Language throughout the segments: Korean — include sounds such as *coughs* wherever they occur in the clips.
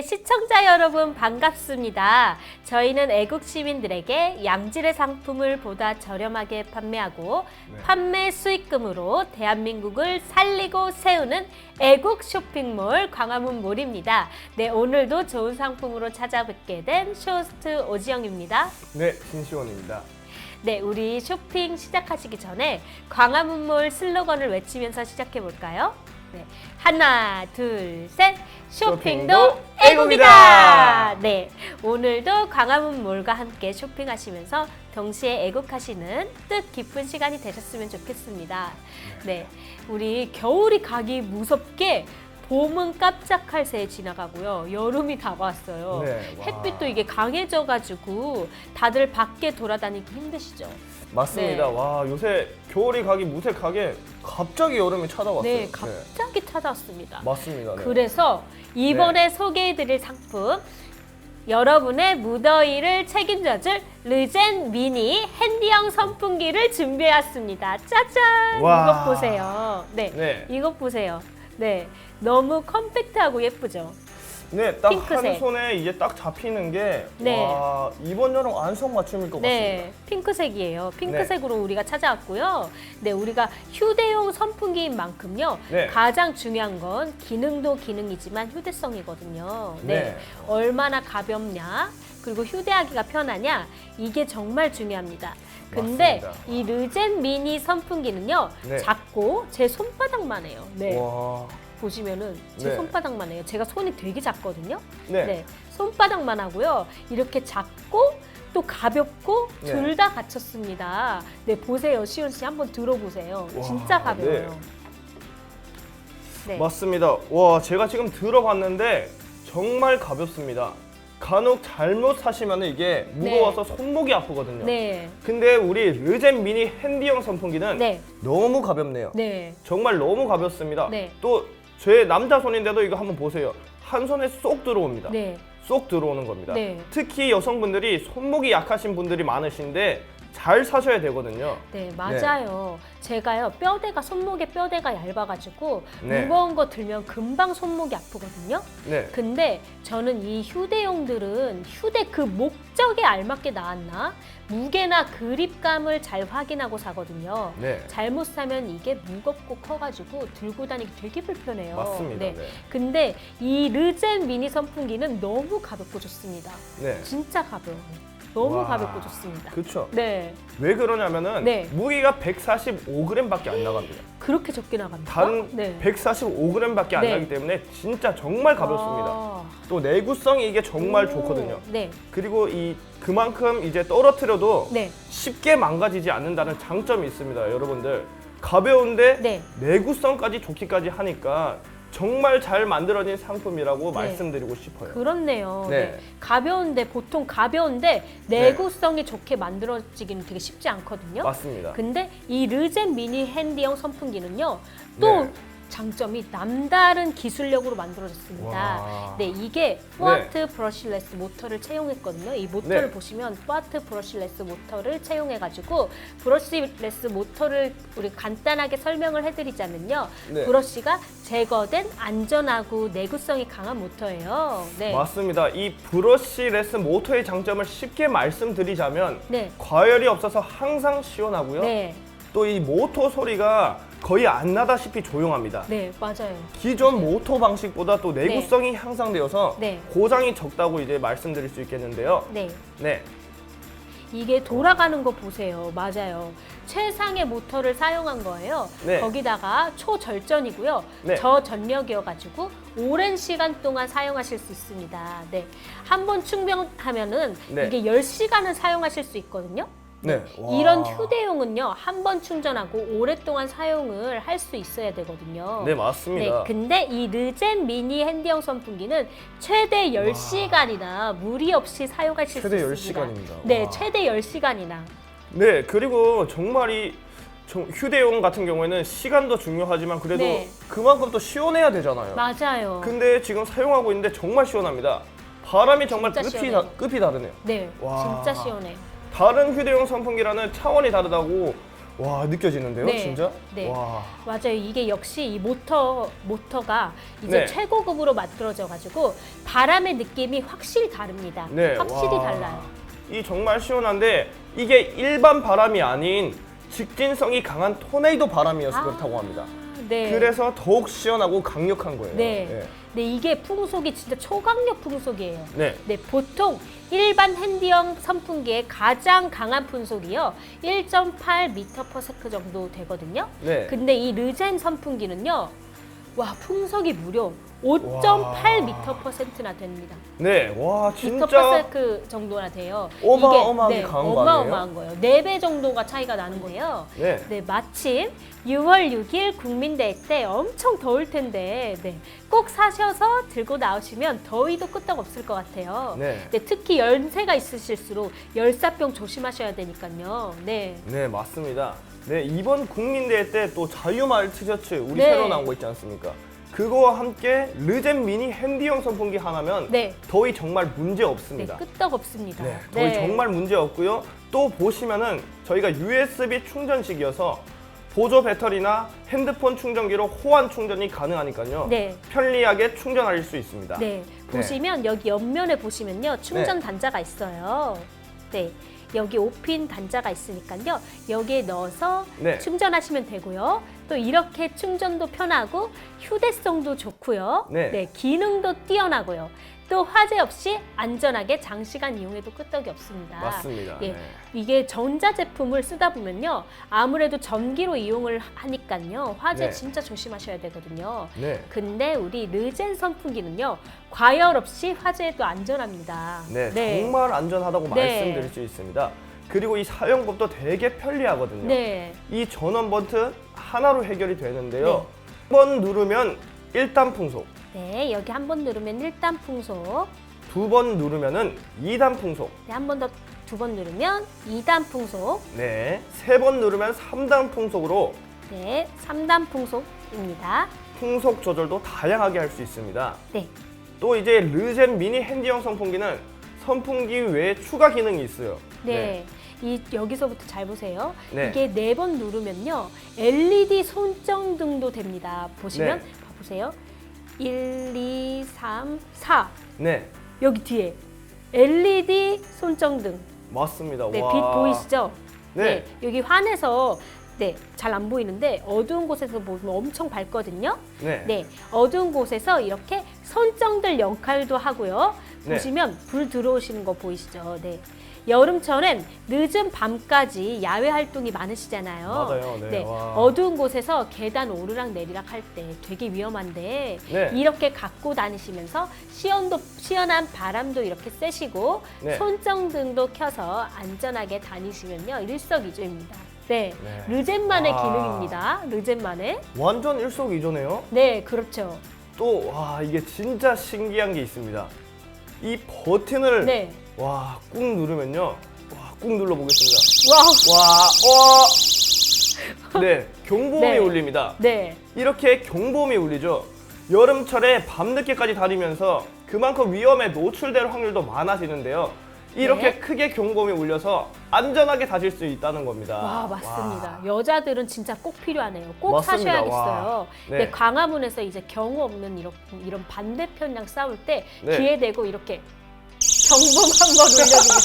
네, 시청자 여러분 반갑습니다. 저희는 애국 시민들에게 양질의 상품을 보다 저렴하게 판매하고 네. 판매 수익금으로 대한민국을 살리고 세우는 애국 쇼핑몰 광화문 몰입니다. 네, 오늘도 좋은 상품으로 찾아뵙게 된 쇼스트 오지영입니다. 네, 신시원입니다. 네, 우리 쇼핑 시작하시기 전에 광화문몰 슬로건을 외치면서 시작해 볼까요? 네, 하나, 둘, 셋. 쇼핑도 쇼핑도 애국이다. 네, 오늘도 광화문 몰과 함께 쇼핑하시면서 동시에 애국하시는 뜻 깊은 시간이 되셨으면 좋겠습니다. 네, 우리 겨울이 가기 무섭게. 봄은 깜짝할 새에 지나가고요. 여름이 다가왔어요. 네, 와. 햇빛도 이게 강해져가지고 다들 밖에 돌아다니기 힘드시죠? 맞습니다. 네. 와, 요새 겨울이 가기 무색하게 갑자기 여름이 찾아왔어요. 네, 갑자기 찾아왔습니다. 맞습니다. 네. 그래서 이번에 소개해드릴 상품 여러분의 무더위를 책임져줄 르젠 미니 핸디형 선풍기를 준비해왔습니다. 짜잔! 와. 이것 보세요. 네, 네. 이것 보세요. 네, 너무 컴팩트하고 예쁘죠? 네, 딱 핑크색. 한 손에 이제 딱 잡히는 게 네. 와, 이번 여름 안성 맞춤일 것 네, 핑크색이에요. 핑크색으로 우리가 찾아왔고요. 네, 우리가 휴대용 선풍기인 만큼요. 네. 가장 중요한 건 기능도 기능이지만 휴대성이거든요. 네. 네. 얼마나 가볍냐, 그리고 휴대하기가 편하냐, 이게 정말 중요합니다. 근데 맞습니다. 이 르젠 미니 선풍기는요, 네. 작고 제 손바닥만 해요. 네. 와. 보시면은 제 네. 손바닥만 해요. 제가 손이 되게 작거든요. 네. 네, 손바닥만 하고요. 이렇게 작고 또 가볍고 네. 둘 다 갖췄습니다. 네, 보세요. 시온 씨 한번 들어보세요. 와, 진짜 가벼워요. 네. 맞습니다. 와, 제가 지금 들어봤는데 정말 가볍습니다. 간혹 잘못 사시면 이게 무거워서 손목이 아프거든요. 네. 근데 우리 르젠 미니 핸디형 선풍기는 네. 너무 가볍네요. 네. 정말 너무 가볍습니다. 네. 또 제 남자 손인데도 이거 한번 보세요. 한 손에 쏙 들어옵니다. 네. 쏙 들어오는 겁니다. 네. 특히 여성분들이 손목이 약하신 분들이 많으신데 잘 사셔야 되거든요. 네, 맞아요. 제가요, 뼈대가, 손목에 뼈대가 얇아가지고 네. 무거운 거 들면 금방 손목이 아프거든요. 네. 근데 저는 이 휴대용들은 휴대 그 목적에 알맞게 나왔나? 무게나 그립감을 잘 확인하고 사거든요. 네. 잘못 사면 이게 무겁고 커가지고 들고 다니기 되게 불편해요. 맞습니다. 네. 네. 근데 이 르젠 미니 선풍기는 너무 가볍고 좋습니다. 네. 진짜 가벼워요. 너무 와. 가볍고 좋습니다. 그렇죠. 네. 왜 그러냐면은 네. 무게가 145g밖에 안 나갑니다. 그렇게 적게 나갑니까? 단 네. 145g밖에 안 네. 나기 때문에 진짜 정말 가볍습니다. 아. 또 내구성이 이게 정말 오. 좋거든요. 네. 그리고 이 그만큼 이제 떨어뜨려도 네. 쉽게 망가지지 않는다는 장점이 있습니다, 여러분들. 가벼운데 네. 내구성까지 좋기까지 하니까 정말 잘 만들어진 상품이라고 네. 말씀드리고 싶어요. 그렇네요. 네. 네. 가벼운데 보통 가벼운데 내구성이 좋게 만들어지기는 되게 쉽지 않거든요. 맞습니다. 근데 이 르젠 미니 핸디형 선풍기는요. 또 네. 장점이 남다른 기술력으로 만들어졌습니다. 와. 네, 이게 포아트 브러쉬레스 모터를 채용했거든요. 이 모터를 네. 보시면 포아트 브러쉬레스 모터를 채용해가지고 브러쉬레스 모터를 우리 간단하게 설명을 해드리자면요. 네. 브러쉬가 제거된 안전하고 내구성이 강한 모터예요. 네. 맞습니다. 이 브러쉬레스 모터의 장점을 쉽게 말씀드리자면 네. 과열이 없어서 항상 시원하고요. 네. 또 이 모터 소리가 거의 안 나다시피 조용합니다. 네, 맞아요. 기존 모터 방식보다 또 내구성이 향상되어서 네. 고장이 적다고 이제 말씀드릴 수 있겠는데요. 네. 네. 이게 돌아가는 거 보세요. 맞아요. 최상의 모터를 사용한 거예요. 네. 거기다가 초절전이고요. 네. 저전력이어가지고 오랜 시간 동안 사용하실 수 있습니다. 네. 한 번 충전하면은 네. 이게 10시간은 사용하실 수 있거든요. 네. 와. 이런 휴대용은요, 한 번 충전하고 오랫동안 사용을 할 수 있어야 되거든요. 네, 맞습니다. 네, 근데 이 르젠 미니 핸디형 선풍기는 최대 10시간이나 무리 없이 사용하실 최대 수 있습니다. 10시간입니다. 네, 와. 최대 10시간이나. 네, 그리고 정말 이 정- 휴대용 같은 경우에는 시간도 중요하지만 그래도 네. 그만큼 또 시원해야 되잖아요. 맞아요. 근데 지금 사용하고 있는데 정말 시원합니다. 바람이 정말 진짜 끝이, 시원해요. 다, 끝이 다르네요. 네, 와. 진짜 시원해요. 다른 휴대용 선풍기라는 차원이 다르다고 와 느껴지는데요, 네. 진짜? 네. 와. 맞아요. 이게 역시 이 모터 모터가 이제 네. 최고급으로 만들어져 가지고 바람의 느낌이 확실히 다릅니다. 네, 확실히 와. 달라요. 이 정말 시원한데 이게 일반 바람이 아닌 직진성이 강한 토네이도 바람이어서 그렇다고 합니다. 네. 그래서 더욱 시원하고 강력한 거예요. 네. 네, 이게 풍속이 진짜 초강력 풍속이에요. 네. 네, 보통 일반 핸디형 선풍기의 가장 강한 풍속이요. 1.8m/s 정도 되거든요. 네. 근데 이 르젠 선풍기는요. 와, 풍속이 무려 5.8m%나 됩니다. 네. 와, 진짜 미터퍼세크 정도나 돼요. 어마어마하게 이게, 네, 강한 거 어마어마한 거예요. 4배 정도가 차이가 나는 거예요. 네. 네, 마침 6월 6일 국민대회 때 엄청 더울 텐데, 네, 꼭 사셔서 들고 나오시면 더위도 끄떡 없을 것 같아요. 네. 특히 연세가 있으실수록 열사병 조심하셔야 되니까요. 네. 네, 맞습니다. 네, 이번 국민대회 때 또 자유마을 티셔츠 우리 네. 새로 나온 거 있지 않습니까? 그거와 함께 르젠 미니 핸디형 선풍기 하나면 네. 더위 정말 문제 네, 없습니다. 끄떡 없습니다. 네, 더위 정말 문제 없고요. 또 보시면은 저희가 USB 충전식이어서 보조 배터리나 핸드폰 충전기로 호환 충전이 가능하니까요. 네. 편리하게 충전하실 수 있습니다. 네, 보시면 여기 옆면에 보시면요 충전 단자가 있어요. 네, 여기 5핀 단자가 있으니까요 여기에 넣어서 네. 충전하시면 되고요. 또 이렇게 충전도 편하고 휴대성도 좋고요. 네. 기능도 뛰어나고요. 또 화재 없이 안전하게 장시간 이용해도 끄떡이 없습니다. 맞습니다. 예, 네. 이게 전자 제품을 쓰다 보면요 아무래도 전기로 이용을 하니까요 화재 네. 진짜 조심하셔야 되거든요. 네. 근데 우리 르젠 선풍기는요 과열 없이 화재에도 안전합니다. 네, 정말 안전하다고 네. 말씀드릴 수 있습니다. 그리고 이 사용법도 되게 편리하거든요. 네. 이 전원 버튼 하나로 해결이 되는데요. 네. 한번 누르면 1단 풍속, 네, 여기 한 번 누르면 1단 풍속. 두 번 누르면은 2단 풍속, 네, 한 번 더 두 번 누르면 2단 풍속. 네, 세 번 누르면 3단 풍속으로 네, 3단 풍속입니다. 풍속 조절도 다양하게 할 수 있습니다. 네. 또 이제 르젠 미니 핸디형 선풍기는 선풍기 외에 추가 기능이 있어요. 네. 이 여기서부터 잘 보세요. 네. 이게 네 번 누르면요. LED 손정등도 됩니다. 보시면 네. 봐 보세요. 1, 2, 3, 4. 네, 여기 뒤에 LED 손정등. 맞습니다. 네, 와. 빛 보이시죠? 네. 여기 환해서 네, 잘 안 보이는데 어두운 곳에서 보면 엄청 밝거든요. 네. 네, 어두운 곳에서 이렇게 손정들 역할도 하고요. 네. 보시면 불 들어오시는 거 보이시죠? 네. 여름철엔 늦은 밤까지 야외 활동이 많으시잖아요. 맞아요. 네. 와. 어두운 곳에서 계단 오르락 내리락 할 때 되게 위험한데 네. 이렇게 갖고 다니시면서 시원도 시원한 바람도 이렇게 쐬시고 네. 손정등도 켜서 안전하게 다니시면요 일석이조입니다. 네, 네. 르젠만의 와. 기능입니다. 르젠만의 완전 일석이조네요. 네, 그렇죠. 또 와 이게 진짜 신기한 게 있습니다. 이 버튼을 네. 와 꾹 누르면요. 와 꾹 눌러 보겠습니다. 와, 와, 와. *laughs* 네, 경보음이 네. 울립니다. 네, 이렇게 경보음이 울리죠. 여름철에 밤늦게까지 다니면서 그만큼 위험에 노출될 확률도 많아지는데요. 이렇게 네. 크게 경보음이 울려서 안전하게 다실 수 있다는 겁니다. 와 맞습니다. 와. 여자들은 진짜 꼭 필요하네요. 꼭 맞습니다. 사셔야겠어요. 와. 네. 네. 광화문에서 이제 경우 없는 이런, 이런 반대편이랑 싸울 때 네. 귀에 대고 이렇게 경범 한번 울려주면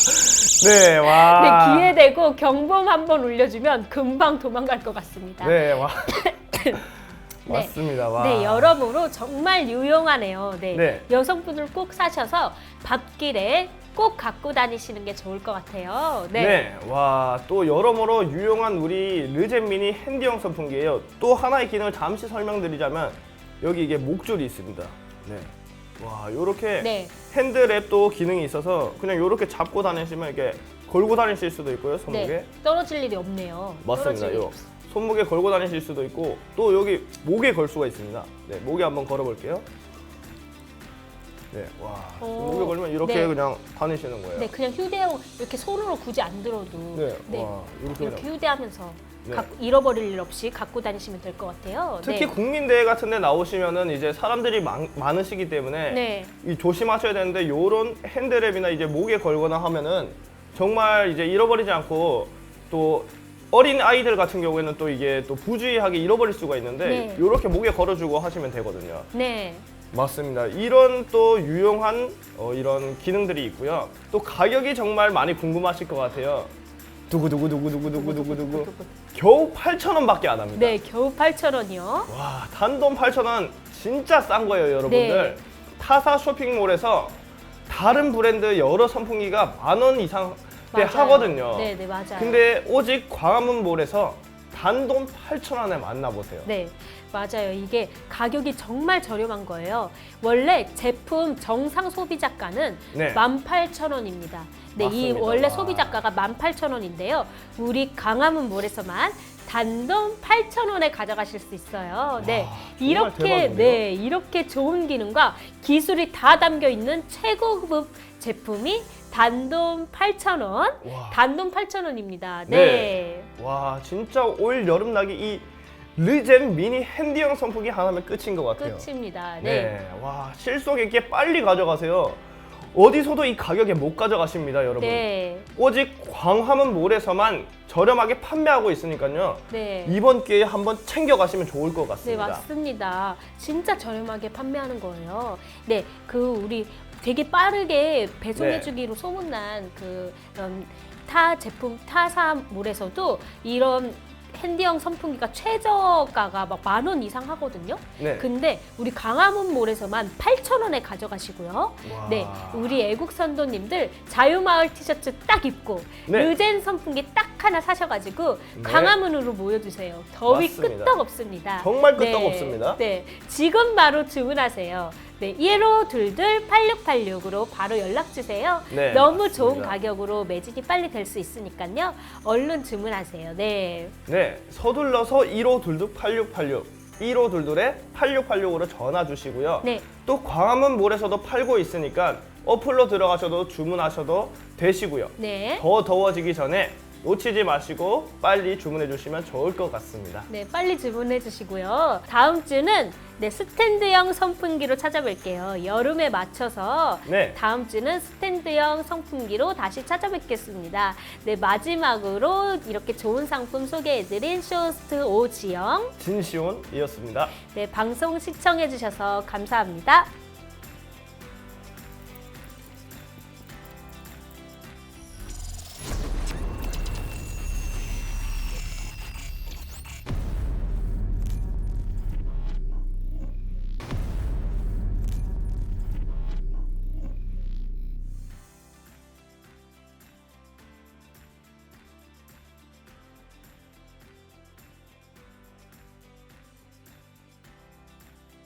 *laughs* 네, 와. 네, 귀에 대고 경범 한번 울려주면 금방 도망갈 것 같습니다. 네, 와. *coughs* 맞습니다. 와. 네, 여러모로 정말 유용하네요. 네. 네. 여성분들 꼭 사셔서 밥길에 꼭 갖고 다니시는 게 좋을 것 같아요. 네. 네. 와, 또 여러모로 유용한 우리 르젠 미니 핸디형 선풍기예요. 또 하나의 기능을 잠시 설명드리자면 여기 이게 목줄이 있습니다. 네. 와, 요렇게 네. 핸드랩도 기능이 있어서 그냥 요렇게 잡고 다니시면 이렇게 걸고 다니실 수도 있고요, 손목에. 네. 떨어질 일이 없네요. 맞습니다. 떨어질 일이 요. 손목에 걸고 다니실 수도 있고 또 여기 목에 걸 수가 있습니다. 네, 목에 한번 걸어 볼게요. 네, 와. 오. 목에 걸면 이렇게 네. 그냥 다니시는 거예요. 네, 그냥 휴대용 이렇게 손으로 굳이 안 들어도 네, 와, 이렇게 이렇게 그냥. 휴대하면서 네. 갖고- 잃어버릴 일 없이 갖고 다니시면 될 것 같아요. 특히 네. 국민대회 같은 데 나오시면은 이제 사람들이 많, 많으시기 때문에 네. 이 조심하셔야 되는데 요런 핸드랩이나 이제 목에 걸거나 하면은 정말 이제 잃어버리지 않고 또 어린 아이들 같은 경우에는 또 이게 또 부주의하게 잃어버릴 수가 있는데 네. 이렇게 목에 걸어주고 하시면 되거든요. 네. 맞습니다. 이런 또 유용한 어, 이런 기능들이 있고요. 또 가격이 정말 많이 궁금하실 것 같아요. 두구두구두구두구두구두구두구 겨우 8,000원밖에 안 합니다. 네, 겨우 8,000원이요. 와, 단돈 8,000원 진짜 싼 거예요, 여러분들. 네. 타사 쇼핑몰에서 다른 브랜드 여러 선풍기가 만 원 이상 대 맞아요. 하거든요. 네, 네, 맞아요. 근데 오직 광화문몰에서 단돈 8,000원에 만나보세요. 네, 맞아요. 이게 가격이 정말 저렴한 거예요. 원래 제품 정상 소비자가는 네. 18,000원입니다. 네, 이 맞습니다. 원래 와. 소비자가가 18,000원인데요. 우리 강화문 몰에서만 단돈 8,000원에 가져가실 수 있어요. 네. 정말 이렇게? 네, 이렇게 좋은 기능과 기술이 다 담겨 있는 최고급 제품이 단돈 8,000원. 와. 단돈 8,000원입니다. 네. 네. 와, 진짜 올 여름 나기 이 르젠 미니 핸디형 선풍기 하나면 끝인 것 같아요. 끝입니다. 네. 네. 와, 실속 있게 빨리 가져가세요. 어디서도 이 가격에 못 가져가십니다, 여러분. 네. 오직 광화문 몰에서만 저렴하게 판매하고 있으니까요. 네. 이번 기회에 한번 챙겨가시면 좋을 것 네, 같습니다. 맞습니다. 진짜 저렴하게 판매하는 거예요. 네, 그 우리 되게 빠르게 배송해주기로 네. 소문난 그 음, 타 제품 타사몰에서도 이런 핸디형 선풍기가 최저가가 막 만 원 이상 하거든요. 네. 근데 우리 강화문몰에서만 8,000원에 가져가시고요. 와. 네, 우리 애국 선도님들 자유마을 티셔츠 딱 입고 네. 르젠 선풍기 딱 하나 사셔가지고 네. 강화문으로 모여주세요. 더위 맞습니다. 끄떡 없습니다. 정말 끄떡 없습니다. 네, 지금 바로 주문하세요. 네, 1522 8686으로 바로 연락 주세요. 네, 너무 맞습니다. 좋은 가격으로 매진이 빨리 될 수 있으니까요. 얼른 주문하세요. 네. 네, 서둘러서 1522 8686 1522에 8686으로 전화 주시고요. 네. 또 광화문 몰에서도 팔고 있으니까 어플로 들어가셔도 주문하셔도 되시고요. 네. 더 더워지기 전에 놓치지 마시고 빨리 주문해 주시면 좋을 것 같습니다. 네, 빨리 주문해 주시고요. 다음 주는 네, 스탠드형 선풍기로 찾아뵐게요. 여름에 맞춰서 네. 다음 주는 스탠드형 선풍기로 다시 찾아뵙겠습니다. 네, 마지막으로 이렇게 좋은 상품 소개해드린 쇼스트 오지영. 진시온이었습니다. 네, 방송 시청해 주셔서 감사합니다.